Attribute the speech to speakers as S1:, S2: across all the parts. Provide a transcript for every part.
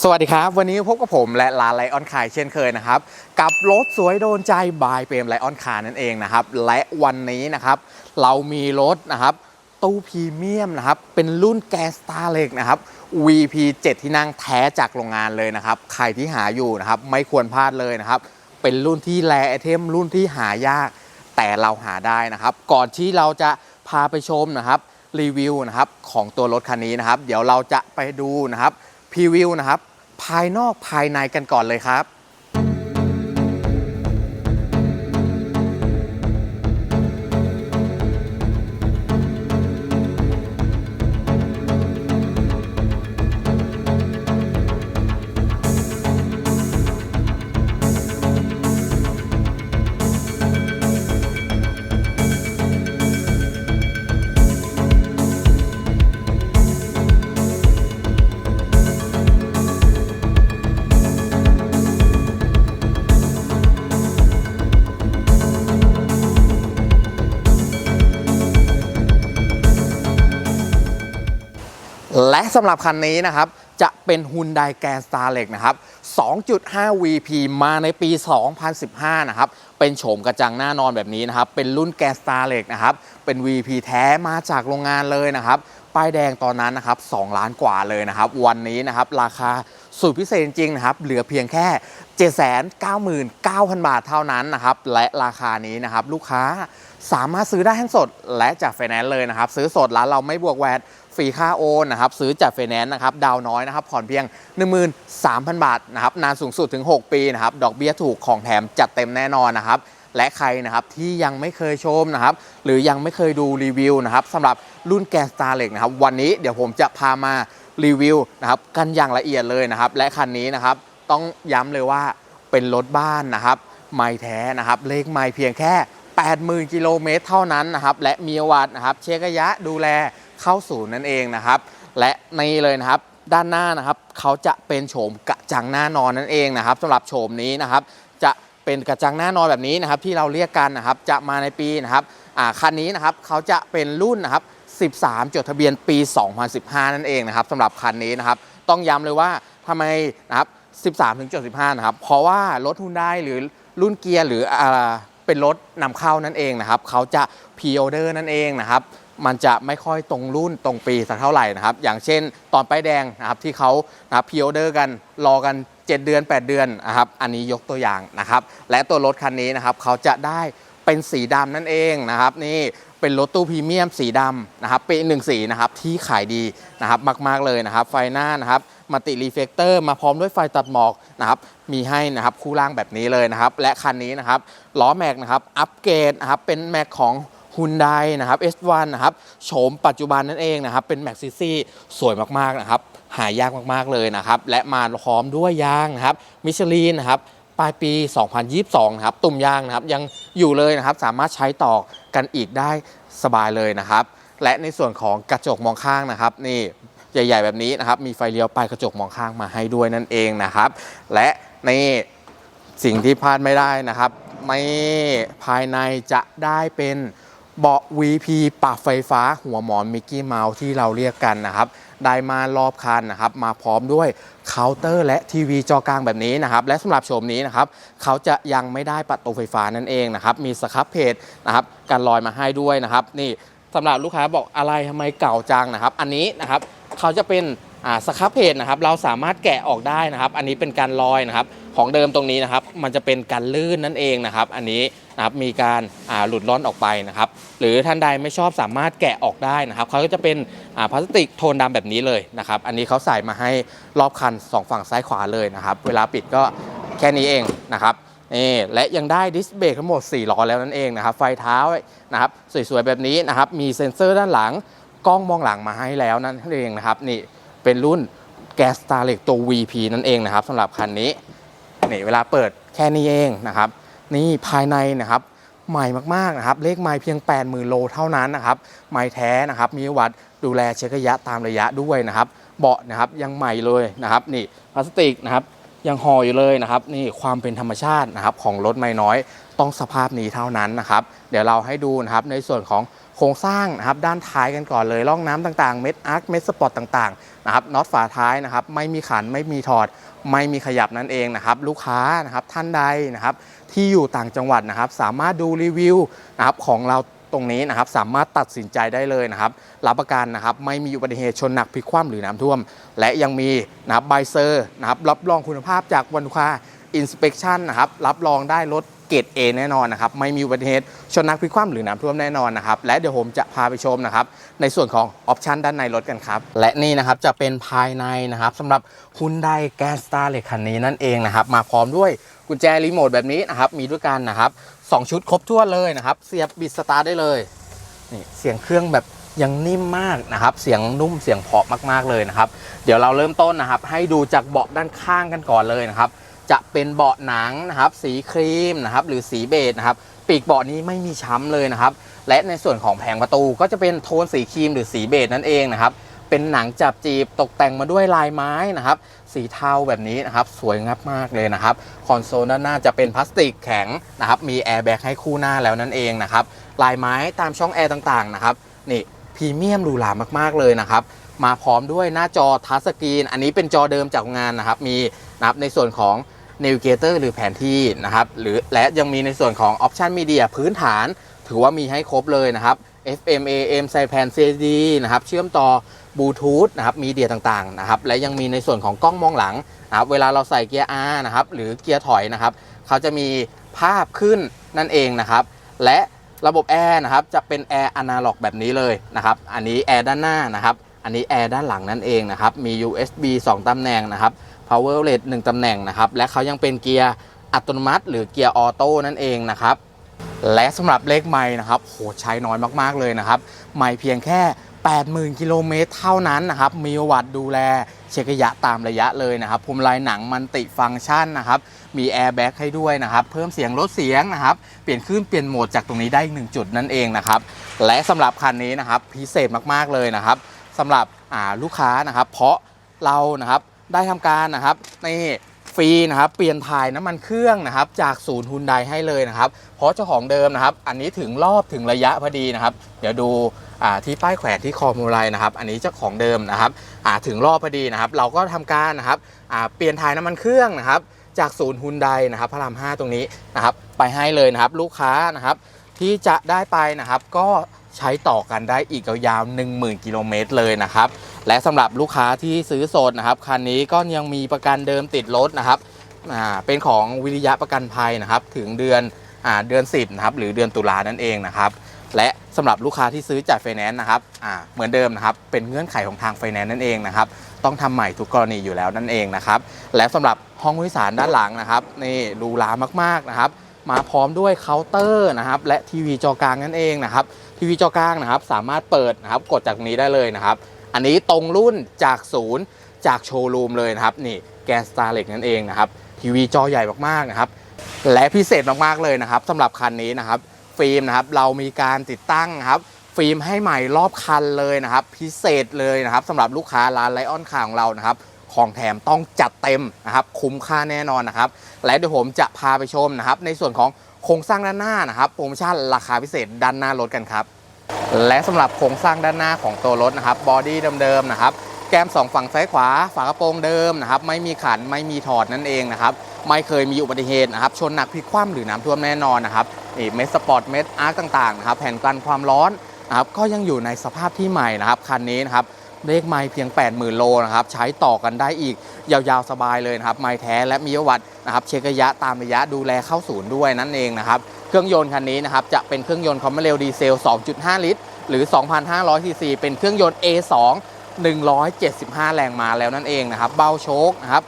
S1: สวัสดีครับ วันนี้พบกับผมและลาไลออนคายเช่นเคยนะครับ กับรถสวยโดนใจบายเปรมไลออนคานั่นเองนะครับ และวันนี้นะครับ เรามีรถนะครับ ตู้พรีเมียมนะครับ เป็นรุ่นแกสตาร์เล็กนะครับ VP 7 ที่นั่งแท้จากโรงงานเลยนะครับ ใครที่หาอยู่นะครับ ไม่ควรพลาดเลยนะครับ เป็นรุ่นที่แลไอเทมรุ่นที่หายาก แต่เราหาได้นะครับ ก่อนที่เราจะพาไปชมนะครับรีวิวนะครับของตัวรถคันนี้นะครับ เดี๋ยวเราจะไปดูนะครับ พรีวิวนะครับ ภายนอกภายในกันก่อนเลยครับ และสำหรับคันนี้นะครับ จะเป็น Hyundai Grand Star เล็กนะครับ 2.5 VP มาในปี 2015 นะครับ เป็นโฉมกระจังหน้านอนแบบนี้นะครับ เป็นรุ่น Grand Star เล็กนะครับ เป็น VP แท้มาจากโรงงานเลยนะครับ ป้ายแดงตอนนั้นนะครับ 2 ล้านกว่าเลยนะครับ วันนี้นะครับ ราคาสุดพิเศษจริงๆนะครับ เหลือเพียงแค่ 799,000 บาทเท่านั้นนะครับ และราคานี้นะครับ ลูกค้าสามารถซื้อได้ทั้งสดและจากไฟแนนซ์เลยนะครับ ซื้อสดร้านเราไม่บวกแวด ฟรีค่าโอนนะครับซื้อจากไฟแนนซ์นะครับดาวน้อยนะครับผ่อนเพียง 13,000 บาทนะครับนานสูงสุดถึง 6 ปีนะครับดอกเบี้ยถูกของแถมจัดเต็มแน่นอนนะครับและใครนะครับที่ยังไม่เคยชมนะครับหรือยังไม่เคยดูรีวิวนะครับสำหรับรุ่นแกสตาร์เล็กนะครับวันนี้เดี๋ยวผมจะพามารีวิวนะครับกันอย่างละเอียดเลยนะครับและคันนี้นะครับต้องย้ำเลยว่าเป็นรถบ้านนะครับไม่แท้นะครับเลขไม่เพียงแค่ 80,000 กิโลเมตรเท่านั้นนะครับและมีวัตนะครับเช็คระยะดูแล เข้าศูนย์นั่นเองนะครับ และนี่เลยนะครับด้านหน้านะครับเขาจะเป็นโฉมกระจังหน้านอนนั่นเองนะครับสำหรับโฉมนี้นะครับ จะเป็นกระจังหน้านอนแบบนี้นะครับ ที่เราเรียกกันนะครับ จะมาในปีนะครับคันนี้นะครับเขาจะเป็นรุ่นนะครับ 13 จดทะเบียนปี 2015 นั่นเองนะครับสำหรับคันนี้นะครับ ต้องย้ำเลยว่าทำไมนะครับ 13 ถึง 75 นะครับ เพราะว่ารถฮุนได้หรือรุ่นเกียร์หรืออเป็นรถนำเข้านั่นเองนะครับเขาจะพ r ออเดอร์นั่นเองนะครับ มันจะไม่ค่อยตรงรุ่นตรงปีสักเท่าไหร่นะครับ อย่างเช่น ตอนป้ายแดงนะครับที่เขานะพ r ออเดอร์กันรอกัน 7 เดือน 8 เดือนนะครับอันนี้ยกตัวอย่างนะครับ และตัวรถคันนี้นะครับเขาจะได้เป็นสีดำนั่นเองนะครับนี่เป็นรถตู้พรีเมียมสีดำนะครับเป็นหนึ่งสีนะครับที่ขายดีนะครับมาก ๆ เลยนะครับ ไฟหน้านะครับมัลติรีเฟกเตอร์มาพร้อมด้วยไฟตัดหมอกนะครับมีให้นะครับคู่ล่างแบบนี้เลยนะครับ และคันนี้นะครับล้อแม็กนะครับอัปเกรดนะครับเป็นแม็กของ ฮุนไดนะครับ S1 นะครับโฉมปัจจุบันนั่นเองนะครับเป็นแม็กซิซี่สวยมากๆนะครับหายากมากๆเลยนะครับและมาพร้อมด้วยยางนะครับมิชลินนะครับปลายปี 2022 นะครับตุ่มยางนะครับยังอยู่เลยนะครับสามารถใช้ต่อกันอีกได้สบายเลยนะครับ และในส่วนของกระจกมองข้างนะครับนี่ใหญ่ ๆ แบบนี้นะครับมีไฟเลี้ยวปลายกระจกมองข้างมาให้ด้วยนั่นเองนะครับ และนี่สิ่งที่พลาดไม่ได้นะครับไม่ภายในจะได้เป็น เบาะ VP ปรับไฟฟ้าหัวหมอนมิกกี้เมาส์ที่เราเรียกกันนะครับ ได้มารอบคันนะครับ มาพร้อมด้วยเคาน์เตอร์และทีวีจอกลางแบบนี้นะครับ และสำหรับโฉมนี้นะครับ เขาจะยังไม่ได้ประตูไฟฟ้านั่นเองนะครับ มีสครับเพจนะครับกันลอยมาให้ด้วยนะครับ นี่สำหรับลูกค้าบอกอะไรทำไมเก่าจังนะครับ อันนี้นะครับเขาจะเป็นสครับเพจนะครับ เราสามารถแกะออกได้นะครับ อันนี้เป็นการลอยนะครับ ของเดิมตรงนี้นะครับ มันจะเป็นการลื่นนั่นเองนะครับ อันนี้ นะครับมีการหลุดล่อนออกไปนะครับหรือท่านใดไม่ชอบสามารถแกะออกได้นะครับเขาก็จะเป็นพลาสติกโทนดำแบบนี้เลยนะครับอันนี้เขาใส่มาให้รอบคันสองฝั่งซ้ายขวาเลยนะครับเวลาปิดก็แค่นี้เองนะครับนี่และยังได้ดิสเบรกทั้งหมด 4 ล้อแล้วนั่นเองนะครับไฟเท้านะครับสวยๆแบบนี้นะครับมีเซ็นเซอร์ด้านหลังกล้องมองหลังมาให้แล้วนั่นเองนะครับนี่เป็นรุ่นแก๊สตาร์เล็กตัว VP นั่นเองนะครับสำหรับคันนี้นี่เวลาเปิดแค่นี้เองนะครับ นี่ภายในนะครับใหม่มากๆนะครับเลขไม้เพียง 80,000 โลเท่านั้นนะครับไม้แท้นะครับมีวัดดูแลเช็คระยะตามระยะด้วยนะครับ เบาะนะครับยังใหม่เลยนะครับนี่พลาสติกนะครับยังห่ออยู่เลยนะครับนี่ความเป็นธรรมชาตินะครับของรถไม่น้อยต้องสภาพนี้เท่านั้นนะครับเดี๋ยวเราให้ดูนะครับในส่วนของโครงสร้างนะครับด้านท้ายกันก่อนเลยร่องน้ำต่างๆ เม็ดอาร์คเม็ดสปอตต่างๆ นะครับน็อตฝาท้ายนะครับไม่มีขันไม่มีถอด ไม่มีขยับนั่นเองนะครับลูกค้านะครับท่านใดนะครับที่อยู่ต่างจังหวัดนะครับสามารถดูรีวิวนะครับของเราตรงนี้นะครับสามารถตัดสินใจได้เลยนะครับรับประกันนะครับไม่มีอุบัติเหตุชนหนักพลิกคว่ำหรือน้ำท่วม และยังมีนะครับใบเซอร์นะครับรับรองคุณภาพจากวันลูกค้า inspection นะครับรับรองได้รถ เกรด A แน่นอนนะครับไม่มีอุบัติเหตุชนนักพลิกคว่ำหรือน้ำท่วมแน่นอนนะครับและเดี๋ยวผมจะพาไปชมนะครับในส่วนของออปชันด้านในรถกันครับและนี่นะครับจะเป็นภายในนะครับสำหรับ Hyundai g a n s t a r เลยคันนี้นั่นเองนะครับมาพร้อมด้วยกุญแจรีโมทแบบนี้นะครับมีด้วยกันนะครับสองชุดครบถ้วนเลยนะครับเสียบบิดสตาร์ได้เลยนี่เสียงเครื่องแบบยังนิ่มมากนะครับเสียงนุ่มเสียงเพาะมากๆเลยนะครับเดี๋ยวเราเริ่มต้นนะครับให้ดูจากเบาะด้านข้างกันก่อนเลยนะครับ จะเป็นเบาะหนังนะครับ สีครีมนะครับ หรือสีเบจนะครับ ปีกเบาะนี้ไม่มีช้ำเลยนะครับ และในส่วนของแผงประตูก็จะเป็นโทนสีครีมหรือสีเบจนั่นเองนะครับ เป็นหนังจับจีบตกแต่งมาด้วยลายไม้นะครับ สีเทาแบบนี้นะครับ สวยงับมากเลยนะครับ คอนโซลด้านหน้าจะเป็นพลาสติกแข็งนะครับ มีแอร์แบ็กให้คู่หน้าแล้วนั่นเองนะครับ ลายไม้ตามช่องแอร์ต่างๆนะครับ นี่พรีเมียมหรูหรามากๆเลยนะครับ มาพร้อมด้วยหน้าจอทัชสกรีน อันนี้เป็นจอเดิมจากงานนะครับ มี นะครับในส่วนของ Navigator หรือแผนที่นะครับหรือและยังมีในส่วนของ Option Media พื้นฐาน ถือว่ามีให้ครบเลยนะครับ FM AM ใส่แผ่น CD นะครับเชื่อมต่อบลูทูธนะครับมีเดียต่างๆนะครับและยังมีในส่วนของกล้องมองหลังนะครับเวลาเราใส่เกียร์ R นะครับหรือเกียร์ถอยนะครับเขาจะมีภาพขึ้นนั่นเองนะครับและระบบแอร์นะครับจะเป็นแอร์อนาล็อกแบบนี้เลยนะครับอันนี้แอร์ด้านหน้านะครับอันนี้แอร์ด้านหลังนั่นเองนะครับมี USB 2ตำแหน่งนะครับ power outlet 1ตำแหน่งนะครับ และเขายังเป็นเกียร์อัตโนมัติ หรือเกียร์ออโต้นั่นเองนะครับ และสำหรับเลขไม้นะครับโหใช้น้อยมากๆเลยนะครับ ไม่เพียงแค่ 80,000 กิโลเมตรเท่านั้นนะครับ มีวัติดูแลเช็คระยะตามระยะเลยนะครับพวงมลัยหนังมันติฟังก์ชันนะครับ มีแอร์แบ็กให้ด้วยนะครับ เพิ่มเสียงลดเสียงนะครับ เปลี่ยนขึ้นเปลี่ยนโหมดจากตรงนี้ได้หนึ่งจุดนั่นเองนะครับ และสำหรับคันนี้นะครับพิเศษมากๆเลยนะครับสำหรับลูกค้านะครับ เพราะเรานะครับ ได้ทำการนะครับนี่ฟรีนะครับเปลี่ยนถ่ายน้ำมันเครื่องนะครับจากศูนย์ฮุนไดให้เลยนะครับ เพราะเจ้าของเดิมนะครับ อันนี้ถึงรอบถึงระยะพอดีนะครับ เดี๋ยวดูที่ป้ายแขวนที่คอมูไรนะครับ อันนี้เจ้าของเดิมนะครับถึงรอบพอดีนะครับ เราก็ทำการนะครับเปลี่ยนถ่ายน้ำมันเครื่องนะครับ จากศูนย์ฮุนไดนะครับพระราม5ตรงนี้นะครับ ไปให้เลยนะครับ ลูกค้านะครับ ที่จะได้ไปนะครับก็ ใช้ต่อกันได้อีกยาวๆ10,000 กิโลเมตรเลยนะครับ และสำหรับลูกค้าที่ซื้อสดนะครับ คันนี้ก็ยังมีประกันเดิมติดรถนะครับเป็นของวิริยะประกันภัยนะครับ ถึงเดือนอเดือน 10นะครับหรือเดือนตุลานั่นเองนะครับ และสำหรับลูกค้าที่ซื้อจากไฟแนนซ์นะครับเหมือนเดิมนะครับ เป็นเงื่อนไขของทางไฟแนนซ์นั่นเองนะครับ ต้องทำใหม่ทุกกรณีอยู่แล้วนั่นเองนะครับ และสำหรับห้องผู้โดยสารด้านหลังนะครับ นี่หรูหรามากๆนะครับ มาพร้อมด้วยเคาน์เตอร์นะครับและทีวีจอกลางนั่นเองนะครับทีวีจอกลางนะครับสามารถเปิดนะครับกดจากนี้ได้เลยนะครับ อันนี้ตรงรุ่นจากศูนย์จากโชว์รูมเลยนะครับนี่แกนสตาร์เล็กนั่นเองนะครับทีวีจอใหญ่มากๆนะครับและพิเศษมากๆเลยนะครับสำหรับคันนี้นะครับฟิล์มนะครับเรามีการติดตั้งนะครับฟิล์มให้ใหม่รอบคันเลยนะครับ พิเศษเลยนะครับสำหรับลูกค้าร้านไลออนคาของเรานะครับ ของแถมต้องจัดเต็มนะครับ คุ้มค่าแน่นอนนะครับ และเดี๋ยวผมจะพาไปชมนะครับ ในส่วนของโครงสร้างด้านหน้านะครับโปรโมชั่นราคาพิเศษด้านหน้ารถกันครับ และสำหรับโครงสร้างด้านหน้าของตัวรถนะครับบอดี้เดิมๆนะครับแก้มสองฝั่งซ้ายขวาฝากระโปรงเดิมนะครับไม่มีขันไม่มีถอดนั่นเองนะครับไม่เคยมีอุบัติเหตุนะครับชนหนักพลิกคว่ำหรือน้ำท่วมแน่นอนนะครับนี่เมสสปอร์ตเมสอาร์ต่างๆนะครับแผ่นกันความร้อนนะครับก็ยังอยู่ในสภาพที่ใหม่นะครับคันนี้นะครับ เลขไม้เพียง 80,000 โลนะครับใช้ต่อกันได้อีกยาวๆสบายเลยนะครับไม้แท้และมีวัตินะครับเช็คระยะตามระยะดูแลเข้าศูนย์ด้วยนั่นเองนะครับเครื่องยนต์คันนี้นะครับจะเป็นเครื่องยนต์คอมเมเรลดีเซล 2.5 ลิตร หรือ 2,500 ซีซีเป็นเครื่องยนต์ A2 175 แรงม้าแล้วนั่นเองนะครับเบ้าโชคนะครับ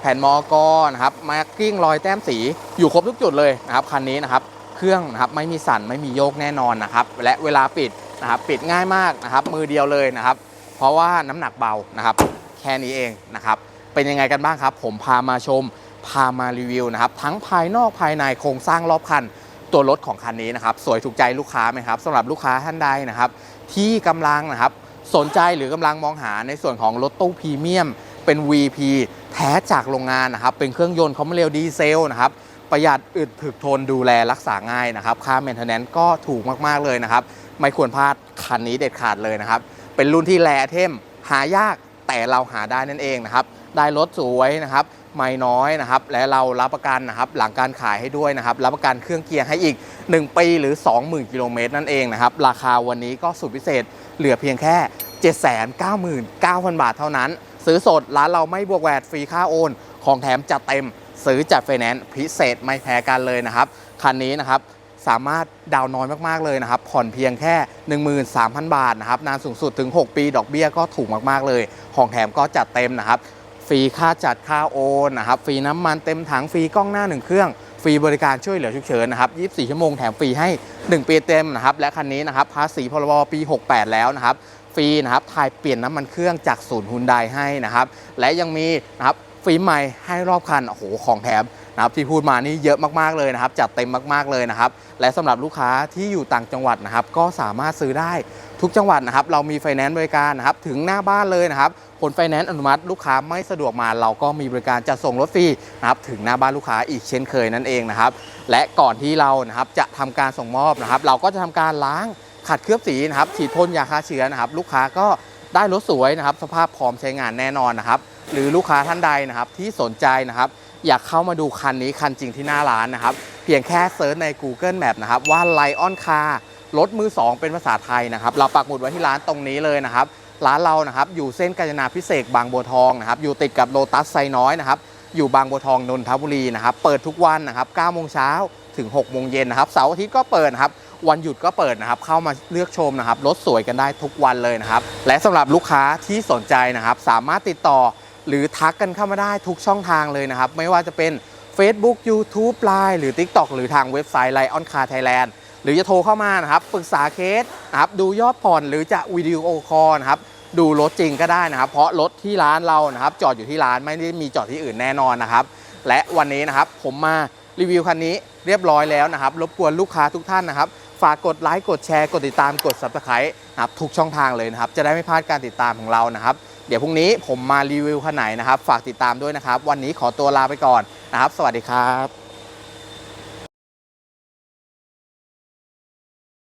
S1: แผ่นมอกอนะครับมาร์กิ้งรอยแต้มสีอยู่ครบทุกจุดเลยนะครับคันนี้นะครับเครื่องนะครับไม่มีสั่นไม่มีโยกแน่นอนนะครับและเวลาปิดนะครับปิดง่ายมากนะครับมือเดียวเลยนะครับ เพราะว่าน้ำหนักเบานะครับ แค่นี้เองนะครับ เป็นยังไงกันบ้างครับ ผมพามาชม พามารีวิวนะครับ ทั้งภายนอกภายในโครงสร้างรอบคัน ตัวรถของคันนี้นะครับ สวยถูกใจลูกค้าไหมครับสำหรับลูกค้าท่านใดนะครับ ที่กำลังนะครับสนใจหรือกำลังมองหาในส่วนของรถตู้พรีเมียม เป็น VP แท้จากโรงงานนะครับ เป็นเครื่องยนต์คอมเมเรลดีเซลนะครับประหยัดอึดถึกทนดูแลรักษาง่ายนะครับ ค่า maintenance ก็ถูกมาก ๆ เลยนะครับ ไม่ควรพลาดคันนี้เด็ดขาดเลยนะครับ เป็นรุ่นที่แรเทมหายากแต่เราหาได้นั่นเองนะครับ ได้รถสวยนะครับ ไม่น้อยนะครับ และเรารับประกันนะครับ หลังการขายให้ด้วยนะครับ รับประกันเครื่องเกียร์ให้อีก 1 ปีหรือ 20,000 กิโลเมตรนั่นเองนะครับ ราคาวันนี้ก็สุดพิเศษเหลือเพียงแค่ 799,000 บาทเท่านั้น ซื้อสดร้านเราไม่บวกแวดฟรีค่าโอน ของแถมจัดเต็ม ซื้อจัดไฟแนนซ์พิเศษไม่แพ้กันเลยนะครับ คันนี้นะครับ สามารถดาวน้อยมากๆเลยนะครับ ผ่อนเพียงแค่ 13,000 บาทนะครับ นานสูงสุดถึง 6 ปี ดอกเบี้ยก็ถูกมากๆเลย ของแถมก็จัดเต็มนะครับ ฟรีค่าจัดค่าโอนนะครับ ฟรีน้ำมันเต็มถัง ฟรีกล้องหน้า1เครื่อง ฟรีบริการช่วยเหลือฉุกเฉินนะครับ 24 ชั่วโมงแถมฟรีให้ 1 ปีเต็มนะครับ และคันนี้นะครับ ภาษีพรบปี 68 แล้วนะครับฟรีนะครับถ่ายเปลี่ยนน้ำมันเครื่องจากศูนย์ฮุนไดให้นะครับ และยังมีนะครับฟรีใหม่ให้รอบคัน โอ้โห ของแถม นะครับที่พูดมานี่เยอะมากๆเลยนะครับ จัดเต็มมากๆเลยนะครับ และสำหรับลูกค้าที่อยู่ต่างจังหวัดนะครับ ก็สามารถซื้อได้ทุกจังหวัดนะครับ เรามีไฟแนนซ์บริการนะครับถึงหน้าบ้านเลยนะครับผลไฟแนนซ์อนุมัติลูกค้าไม่สะดวกมาเราก็มีบริการจัดส่งรถฟรีนะครับถึงหน้าบ้านลูกค้าอีกเช่นเคยนั่นเองนะครับ และก่อนที่เรานะครับจะทำการส่งมอบนะครับ เราก็จะทำการล้างขัดเคลือบสีนะครับฉีดพ่นยาฆ่าเชื้อนะครับ ลูกค้าก็ได้รถสวยนะครับ สภาพพร้อมใช้งานแน่นอนนะครับ หรือลูกค้าท่านใดนะครับที่สนใจนะครับ อยากเข้ามาดูคันนี้คันจริงที่หน้าร้านนะครับ เพียงแค่เซิร์ชใน Google Map นะครับ ว่า Lion Car รถมือ 2 เป็นภาษาไทยนะครับ เราปักหมุดไว้ที่ร้านตรงนี้เลยนะครับ ร้านเรานะครับอยู่เส้นกาญจนาพิเศษบางบัวทองนะครับ อยู่ติดกับโลตัสไซน้อยนะครับ อยู่บางบัวทองนนทบุรีนะครับ เปิดทุกวันนะครับ9โมงเช้าถึง6โมงเย็นนะครับ เสาร์อาทิตย์ก็เปิดนะครับ วันหยุดก็เปิดนะครับ เข้ามาเลือกชมนะครับ รถสวยกันได้ทุกวันเลยนะครับ และสำหรับลูกค้าที่สนใจนะครับ สามารถติดต่อ หรือทักกันเข้ามาได้ทุกช่องทางเลยนะครับ ไม่ว่าจะเป็น Facebook YouTube Line หรือ TikTok หรือทางเว็บไซต์ Lion Car Thailand หรือจะโทรเข้ามานะครับปรึกษาเคสนะครับดูยอดผ่อนหรือจะวิดีโอคอลนะครับดูรถจริงก็ได้นะครับ เพราะรถที่ร้านเรานะครับ จอดอยู่ที่ร้านไม่ได้มีจอดที่อื่นแน่นอนนะครับ และวันนี้นะครับผมมารีวิวคันนี้เรียบร้อยแล้วนะครับ รบกวนลูกค้าทุกท่านนะครับ ฝากกดไลค์กดแชร์ กดติดตามกด Subscribe นะครับทุกช่องทางเลยนะครับ จะได้ไม่พลาดการติดตามของเรานะครับ เดี๋ยวพรุ่งนี้ผมมารีวิวคันไหนนะครับ ฝากติดตามด้วยนะครับ วันนี้ขอตัวลาไปก่อนนะครับ สวัสดีครับ